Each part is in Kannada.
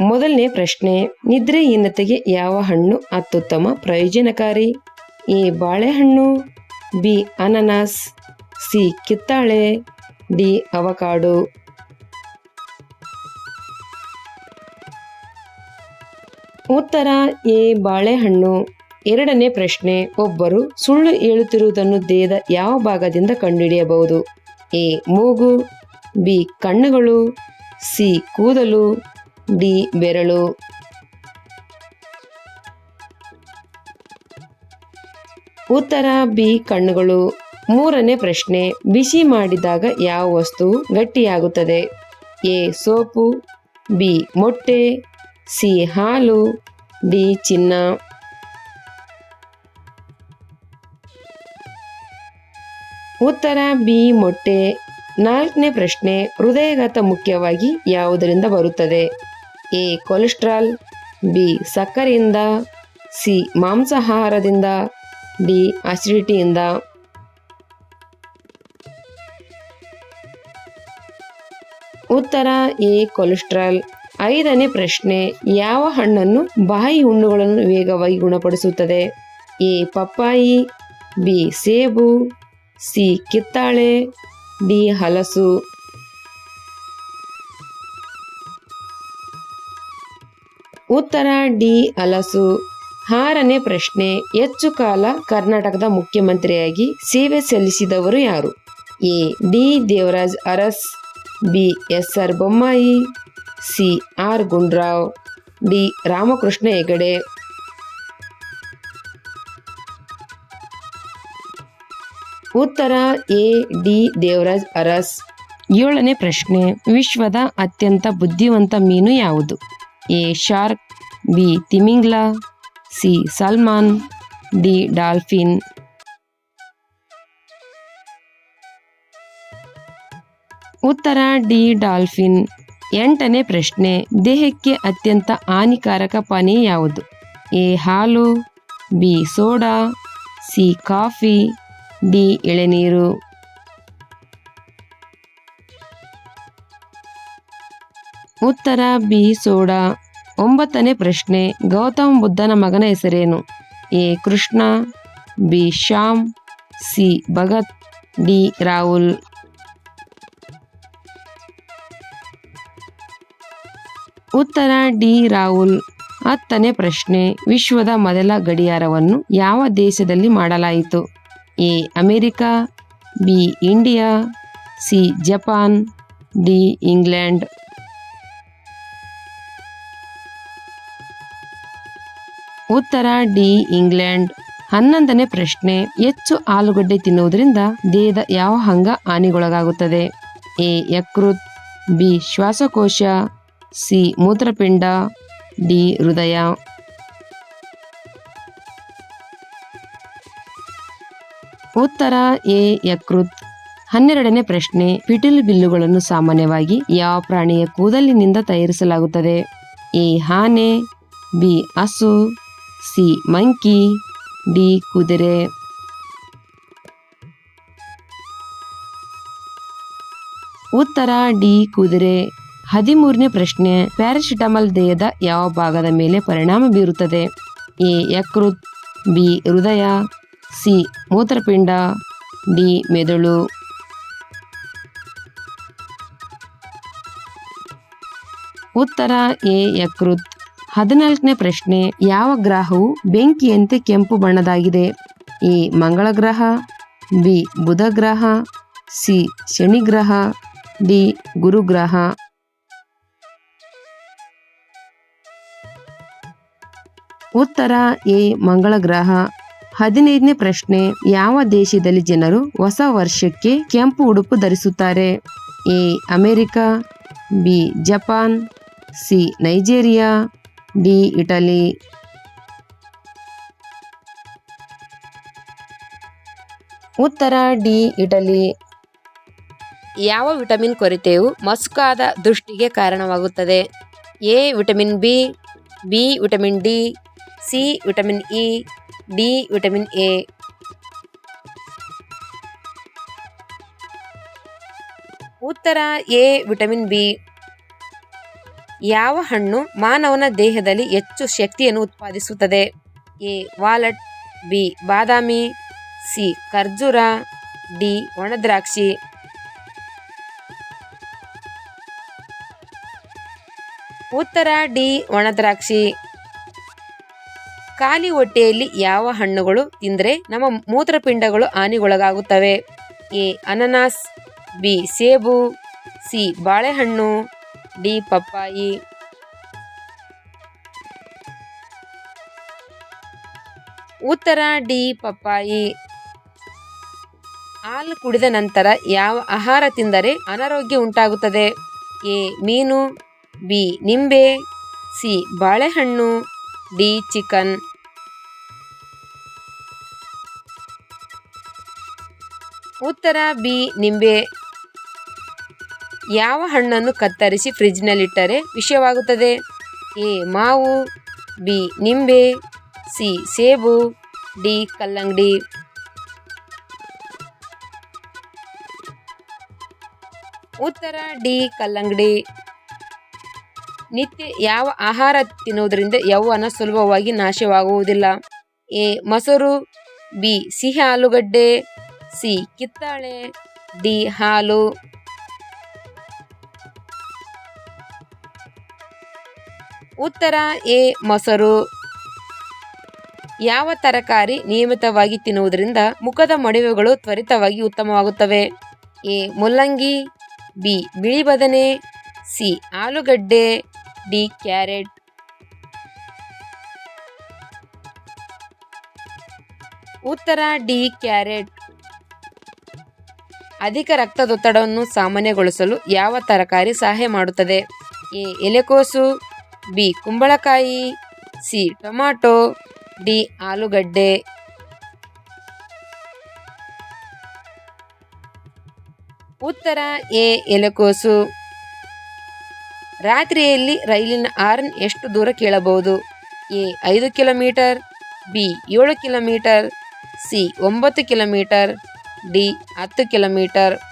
ಮೊದಲನೇ ಪ್ರಶ್ನೆ ನಿದ್ರೆಹೀನತೆಗೆ ಯಾವ ಹಣ್ಣು ಅತ್ಯುತ್ತಮ ಪ್ರಯೋಜನಕಾರಿ? ಎ, ಬಾಳೆಹಣ್ಣು, ಬಿ, ಅನನಾಸ್, ಸಿ, ಕಿತ್ತಾಳೆ, ಡಿ, ಅವಕಾಡು. ಉತ್ತರ, ಎ, ಬಾಳೆಹಣ್ಣು. ಎರಡನೇ ಪ್ರಶ್ನೆ, ಒಬ್ಬರು ಸುಳ್ಳು ಹೇಳುತ್ತಿರುವುದನ್ನು ದೇಹದ ಯಾವ ಭಾಗದಿಂದ ಕಂಡುಹಿಡಿಯಬಹುದು? ಎ, ಮೂಗು, ಬಿ, ಕಣ್ಣುಗಳು, ಸಿ, ಕೂದಲು. ಡಿ, ಬೆರಳು. ಉತ್ತರ, ಬಿ, ಕಣ್ಣುಗಳು. ಮೂರನೇ ಪ್ರಶ್ನೆ, ಬಿಸಿ ಮಾಡಿದಾಗ ಯಾವ ವಸ್ತು ಗಟ್ಟಿಯಾಗುತ್ತದೆ? ಎ, ಸೋಪು, ಬಿ, ಮೊಟ್ಟೆ, ಸಿ, ಹಾಲು, ಡಿ, ಚಿನ್ನ. ಉತ್ತರ, ಬಿ, ಮೊಟ್ಟೆ. ನಾಲ್ಕನೇ ಪ್ರಶ್ನೆ, ಹೃದಯಘಾತ ಮುಖ್ಯವಾಗಿ ಯಾವುದರಿಂದ ಬರುತ್ತದೆ? ಎ ಕೊಲೆಸ್ಟ್ರಾಲ್, ಬಿ ಸಕ್ಕರೆಯಿಂದ, ಸಿ ಮಾಂಸಾಹಾರದಿಂದ, ಡಿ ಅಸಿಡಿಟಿಯಿಂದ. ಉತ್ತರ, ಎ ಕೊಲೆಸ್ಟ್ರಾಲ್. ಐದನೇ ಪ್ರಶ್ನೆ, ಯಾವ ಹಣ್ಣನ್ನು ಬಾಯಿ ಹುಣ್ಣುಗಳನ್ನು ವೇಗವಾಗಿ ಗುಣಪಡಿಸುತ್ತದೆ? ಎ ಪಪ್ಪಾಯಿ, ಬಿ ಸೇಬು, ಸಿ ಕಿತ್ತಾಳೆ, ಡಿ ಹಲಸು. ಉತ್ತರ ಡಿ ಅಲಸು. ಆರನೇ ಪ್ರಶ್ನೆ, ಹೆಚ್ಚು ಕಾಲ ಕರ್ನಾಟಕದ ಮುಖ್ಯಮಂತ್ರಿಯಾಗಿ ಸೇವೆ ಸಲ್ಲಿಸಿದವರು ಯಾರು? A, D Devaraj Urs, B, S R Bommai, C R Gundu Rao, D Ramakrishna Hegde. ಉತ್ತರ ಎ, ಡಿ ದೇವರಾಜ್ ಅರಸ್. ಏಳನೇ ಪ್ರಶ್ನೆ, ವಿಶ್ವದ ಅತ್ಯಂತ ಬುದ್ಧಿವಂತ ಮೀನು ಯಾವುದು? ಎ ಶಾರ್ಕ್, ಬಿ ತಿಮಿಂಗ್ಲಾ, ಸಿ ಸಲ್ಮಾನ್, ಡಿ ಡಾಲ್ಫಿನ್. ಉತ್ತರ, ಡಿ ಡಾಲ್ಫಿನ್. ಎಂಟನೇ ಪ್ರಶ್ನೆ, ದೇಹಕ್ಕೆ ಅತ್ಯಂತ ಹಾನಿಕಾರಕ ಪಾನೀಯ ಯಾವುದು? ಎ ಹಾಲು, B soda, C coffee, D ಎಳೆನೀರು. ಉತ್ತರ ಬಿ ಸೋಡಾ. ಒಂಬತ್ತನೇ ಪ್ರಶ್ನೆ, ಗೌತಮ ಬುದ್ಧನ ಮಗನ ಹೆಸರೇನು? A. Krishna, B. Shyam, C. Bhagat, D. Rahul. ಉತ್ತರ ಡಿ. ರಾಹುಲ್. ಹತ್ತನೇ ಪ್ರಶ್ನೆ, ವಿಶ್ವದ ಮೊದಲ ಗಡಿಯಾರವನ್ನು ಯಾವ ದೇಶದಲ್ಲಿ ಮಾಡಲಾಯಿತು? A. America, B. India, C. Japan, D. England. ಉತ್ತರ ಡಿ, ಇಂಗ್ಲೆಂಡ್. ಹನ್ನೊಂದನೇ ಪ್ರಶ್ನೆ, ಹೆಚ್ಚು ಆಲೂಗಡ್ಡೆ ತಿನ್ನುವುದರಿಂದ ದೇಹದ ಯಾವ ಅಂಗ ಹಾನಿಗೊಳಗಾಗುತ್ತದೆ? ಎ, ಯಕೃತ್, ಬಿ, ಶ್ವಾಸಕೋಶ, ಸಿ, ಮೂತ್ರಪಿಂಡ, ಡಿ, ಹೃದಯ. ಉತ್ತರ ಎ, ಯಕೃತ್. ಹನ್ನೆರಡನೇ ಪ್ರಶ್ನೆ ಪಿಟಿಲ್ ಬಿಲ್ಲುಗಳನ್ನು ಸಾಮಾನ್ಯವಾಗಿ ಯಾವ ಪ್ರಾಣಿಯ ಕೂದಲಿನಿಂದ ತಯಾರಿಸಲಾಗುತ್ತದೆ? ಎ, ಆನೆ, ಬಿ, ಹಸು. ಸಿ ಮಂಕಿ, ಡಿ ಕುದುರೆ. ಉತ್ತರ, ಡಿ ಕುದುರೆ. ಹದಿಮೂರನೇ ಪ್ರಶ್ನೆ, ಪ್ಯಾರಾಸಿಟಮಲ್ ದೇಹದ ಯಾವ ಭಾಗದ ಮೇಲೆ ಪರಿಣಾಮ ಬೀರುತ್ತದೆ? ಎ, ಯಕೃತ್, ಬಿ, ಹೃದಯ, ಸಿ, ಮೂತ್ರಪಿಂಡ, ಡಿ, ಮೆದುಳು. ಉತ್ತರ, ಎ, ಯಕೃತ್. ಹದಿನಾಲ್ಕನೇ ಪ್ರಶ್ನೆ, ಯಾವ ಗ್ರಹವು ಬೆಂಕಿಯಂತೆ ಕೆಂಪು ಬಣ್ಣದಾಗಿದೆ? ಎ, ಮಂಗಳ ಗ್ರಹ, ಬಿ, ಬುಧ ಗ್ರಹ, ಸಿ, ಶನಿ ಗ್ರಹ, ಡಿ ಗುರುಗ್ರಹ ಉತ್ತರ, ಎ, ಮಂಗಳ ಗ್ರಹ. ಹದಿನೈದನೇ ಪ್ರಶ್ನೆ, ಯಾವ ದೇಶದಲ್ಲಿ ಜನರು ಹೊಸ ವರ್ಷಕ್ಕೆ ಕೆಂಪು ಉಡುಪು ಧರಿಸುತ್ತಾರೆ? A, America, B, Japan, C, Nigeria. D, Italy. ಉತ್ತರ, ಡಿ, ಇಟಲಿ. ಯಾವ ವಿಟಮಿನ್ ಕೊರತೆಯು ಮಸುಕಾದ ದೃಷ್ಟಿಗೆ ಕಾರಣವಾಗುತ್ತದೆ? A, vitamin B B, vitamin D, C, vitamin E, D, vitamin A. ಉತ್ತರ, ಎ, ವಿಟಮಿನ್ ಬಿ. ಯಾವ ಹಣ್ಣು ಮಾನವನ ದೇಹದಲ್ಲಿ ಹೆಚ್ಚು ಶಕ್ತಿಯನ್ನು ಉತ್ಪಾದಿಸುತ್ತದೆ? A. Walnut, B. Badami, C. ಖರ್ಜೂರ, ಡಿ. ಒಣದ್ರಾಕ್ಷಿ. ಉತ್ತರ, ಡಿ. ಒಣದ್ರಾಕ್ಷಿ. ಖಾಲಿ ಹೊಟ್ಟೆಯಲ್ಲಿ ಯಾವ ಹಣ್ಣುಗಳು ತಿಂದರೆ ನಮ್ಮ ಮೂತ್ರಪಿಂಡಗಳು ಹಾನಿಗೊಳಗಾಗುತ್ತವೆ? ಎ. ಅನನಾಸ್, ಬಿ. ಸೇಬು, ಸಿ. ಬಾಳೆಹಣ್ಣು. ಡಿ ಪಪ್ಪಾಯಿ. ಉತ್ತರ, ಡಿ, ಪಪ್ಪಾಯಿ. ಹಾಲು ಕುಡಿದ ನಂತರ ಯಾವ ಆಹಾರ ತಿಂದರೆ ಅನಾರೋಗ್ಯ ಉಂಟಾಗುತ್ತದೆ? ಎ, ಮೀನು, ಬಿ, ನಿಂಬೆ, ಸಿ, ಬಾಳೆಹಣ್ಣು, ಡಿ, ಚಿಕನ್. ಉತ್ತರ, ಬಿ, ನಿಂಬೆ. ಯಾವ ಹಣ್ಣನ್ನು ಕತ್ತರಿಸಿ ಫ್ರಿಜ್ನಲ್ಲಿಟ್ಟರೆ ವಿಷಯವಾಗುತ್ತದೆ? ಎ. ಮಾವು, ಬಿ. ನಿಂಬೆ, ಸಿ. ಸೇಬು, ಡಿ. ಕಲ್ಲಂಗಡಿ. ಉತ್ತರ, ಡಿ. ಕಲ್ಲಂಗಡಿ. ನಿತ್ಯ ಯಾವ ಆಹಾರ ತಿನ್ನುವುದರಿಂದ ಯೌವನ ಸುಲಭವಾಗಿ ನಾಶವಾಗುವುದಿಲ್ಲ? ಎ. ಮೊಸರು, ಬಿ. ಸಿಹಿ ಆಲೂಗಡ್ಡೆ, ಸಿ. ಕಿತ್ತಾಳೆ, ಡಿ. ಹಾಲು. ಉತ್ತರ ಎ, ಮೊಸರು. ಯಾವ ತರಕಾರಿ ನಿಯಮಿತವಾಗಿ ತಿನ್ನುವುದರಿಂದ ಮುಖದ ಮಡಿವೆಗಳು ತ್ವರಿತವಾಗಿ ಉತ್ತಮವಾಗುತ್ತವೆ? ಎ, ಮುಲ್ಲಂಗಿ. ಬಿ, ಬಿಳಿ ಬದನೆ. ಸಿ, ಆಲೂಗಡ್ಡೆ. D, carrot. ಉತ್ತರ ಡಿ, ಕ್ಯಾರೆಟ್. ಅಧಿಕ ರಕ್ತದೊತ್ತಡವನ್ನು ಸಾಮಾನ್ಯಗೊಳಿಸಲು ಯಾವ ತರಕಾರಿ ಸಹಾಯ ಮಾಡುತ್ತದೆ? ಎ, ಎಲೆಕೋಸು. ಬಿ, ಕುಂಬಳಕಾಯಿ, ಸಿ, ಟೊಮಾಟೊ, ಡಿ, ಆಲೂಗಡ್ಡೆ. ಉತ್ತರ, ಎ, ಎಲೆಕೋಸು. ರಾತ್ರಿಯಲ್ಲಿ ರೈಲಿನ ಆರ್ನ್ ಎಷ್ಟು ದೂರ ಕೇಳಬಹುದು? ಎ, ಐದು ಕಿಲೋಮೀಟರ್, ಬಿ, ಏಳು ಕಿಲೋಮೀಟರ್, ಸಿ, ಒಂಬತ್ತು ಕಿಲೋಮೀಟರ್, ಡಿ, ಹತ್ತು ಕಿಲೋಮೀಟರ್.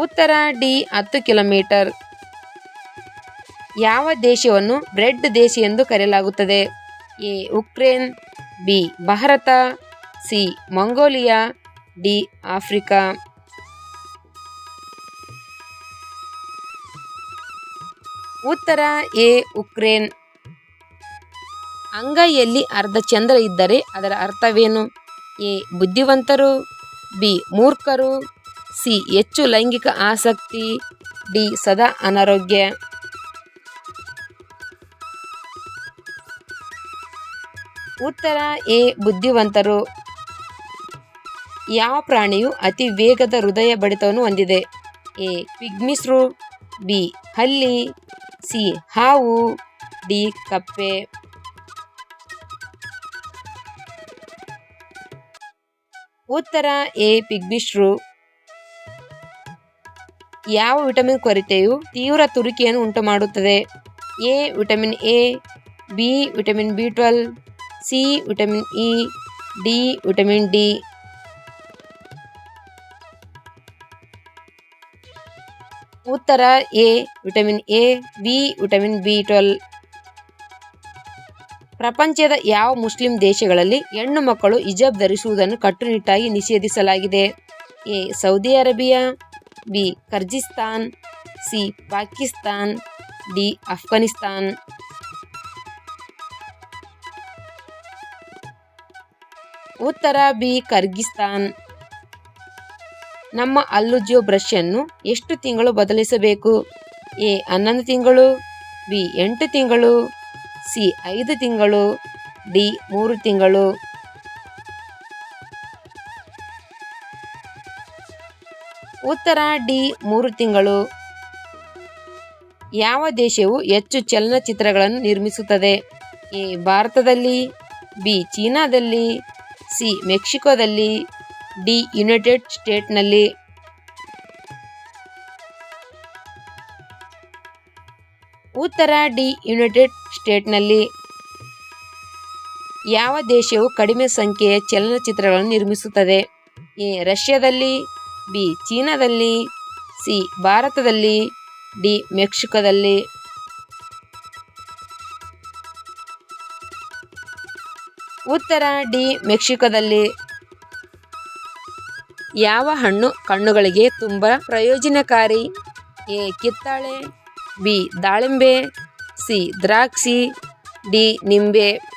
ಉತ್ತರ ಡಿ ಹತ್ತು ಕಿಲೋಮೀಟರ್. ಯಾವ ದೇಶವನ್ನು ಬ್ರೆಡ್ ದೇಶ ಎಂದು ಕರೆಯಲಾಗುತ್ತದೆ? A, Ukraine, B, Bharat, C, Mongolia, D, Africa. ಉತ್ತರ ಎ, ಉಕ್ರೇನ್. ಅಂಗೈಯಲ್ಲಿ ಅರ್ಧ ಚಂದ್ರ ಇದ್ದರೆ ಅದರ ಅರ್ಥವೇನು? ಎ, ಬುದ್ಧಿವಂತರು, ಬಿ, ಮೂರ್ಖರು. ಸಿ, ಹೆಚ್ಚು ಲೈಂಗಿಕ ಆಸಕ್ತಿ, ಡಿ, ಸದಾ ಅನಾರೋಗ್ಯ. ಉತ್ತರ, ಎ, ಬುದ್ಧಿವಂತರು. ಯಾವ ಪ್ರಾಣಿಯು ಅತಿ ವೇಗದ ಹೃದಯ ಬಡಿತವನ್ನು ಹೊಂದಿದೆ? A, pygmy shrew. ಬಿ, ಹಲ್ಲಿ. ಸಿ, ಹಾವು. ಡಿ, ಕಪ್ಪೆ. ಉತ್ತರ, ಎ ಪಿಗ್ಮಿಶ್ರು ಯಾವ ವಿಟಮಿನ್ ಕೊರತೆಯು ತೀವ್ರ ತುರಿಕೆಯನ್ನು ಉಂಟು ಮಾಡುತ್ತದೆ A, vitamin A, B, vitamin B twelve, C, vitamin E, D, vitamin D. ಉತ್ತರ A, vitamin A, B, vitamin B twelve. ಪ್ರಪಂಚದ ಯಾವ ಮುಸ್ಲಿಂ ದೇಶಗಳಲ್ಲಿ ಹೆಣ್ಣು ಮಕ್ಕಳು ಹಿಜಾಬ್ ಧರಿಸುವುದನ್ನು ಕಟ್ಟುನಿಟ್ಟಾಗಿ ನಿಷೇಧಿಸಲಾಗಿದೆ? A, Saudi Arabia B, Kyrgyzstan, C, Pakistan, D, Afghanistan. ಉತ್ತರ ಬಿ, ಕರ್ಗಿಸ್ತಾನ್. ನಮ್ಮ ಅಲ್ಲುಜ್ಜೋ ಬ್ರಷನ್ನು ಎಷ್ಟು ತಿಂಗಳು ಬದಲಿಸಬೇಕು? ಎ, ಹನ್ನೊಂದು ತಿಂಗಳು, ಬಿ, ಎಂಟು ತಿಂಗಳು, ಸಿ, ಐದು ತಿಂಗಳು, ಡಿ, ಮೂರು ತಿಂಗಳು. ಉತ್ತರ ಡಿ, ಮೂರು ತಿಂಗಳು. ಯಾವ ದೇಶವು ಹೆಚ್ಚು ಚಲನಚಿತ್ರಗಳನ್ನು ನಿರ್ಮಿಸುತ್ತದೆ? ಎ, ಭಾರತದಲ್ಲಿ, ಬಿ, ಚೀನಾದಲ್ಲಿ, ಸಿ, ಮೆಕ್ಸಿಕೋದಲ್ಲಿ, ಡಿ, ಯುನೈಟೆಡ್ ಸ್ಟೇಟ್ನಲ್ಲಿ ಉತ್ತರ ಡಿ, ಯುನೈಟೆಡ್ ಸ್ಟೇಟ್ನಲ್ಲಿ ಯಾವ ದೇಶವು ಕಡಿಮೆ ಸಂಖ್ಯೆಯ ಚಲನಚಿತ್ರಗಳನ್ನು ನಿರ್ಮಿಸುತ್ತದೆ? ಎ, ರಷ್ಯಾದಲ್ಲಿ ಬಿ, ಚೀನಾದಲ್ಲಿ, ಸಿ, ಭಾರತದಲ್ಲಿ, ಡಿ, ಮೆಕ್ಸಿಕೋದಲ್ಲಿ. ಉತ್ತರ, ಡಿ, ಮೆಕ್ಸಿಕೋದಲ್ಲಿ. ಯಾವ ಹಣ್ಣು ಕಣ್ಣುಗಳಿಗೆ ತುಂಬ ಪ್ರಯೋಜನಕಾರಿ? ಎ, ಕಿತ್ತಾಳೆ, ಬಿ, ದಾಳಿಂಬೆ, ಸಿ, ದ್ರಾಕ್ಷಿ, ಡಿ, ನಿಂಬೆ.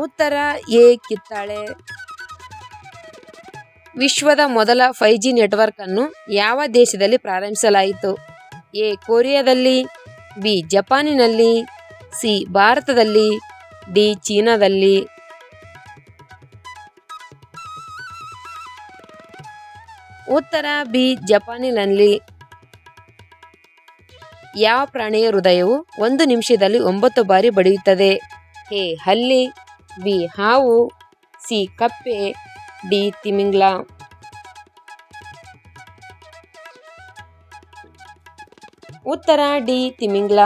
ಉತ್ತರ ಎ ಕಿತ್ತಾಳೆ ವಿಶ್ವದ ಮೊದಲ ಫೈವ್ ಜಿ ನೆಟ್ವರ್ಕ್ ಅನ್ನು ಯಾವ ದೇಶದಲ್ಲಿ ಪ್ರಾರಂಭಿಸಲಾಯಿತು? ಎ, ಕೊರಿಯಾದಲ್ಲಿ, ಬಿ, ಜಪಾನಿನಲ್ಲಿ, ಸಿ, ಭಾರತದಲ್ಲಿ, ಡಿ, ಚೀನಾದಲ್ಲಿ? ಉತ್ತರ ಬಿ, ಜಪಾನಿನಲ್ಲಿ. ಯಾವ ಪ್ರಾಣಿಯ ಹೃದಯವು ಒಂದು ನಿಮಿಷದಲ್ಲಿ ಒಂಬತ್ತು ಬಾರಿ ಬಡಿಯುತ್ತದೆ? ಎ, ಹಲ್ಲಿ. ಬಿ ಹಾವು ಸಿ ಕಪ್ಪೆ ಡಿ ತಿಮಿಂಗ್ಲ ಉತ್ತರ ಡಿ ತಿಮಿಂಗ್ಲ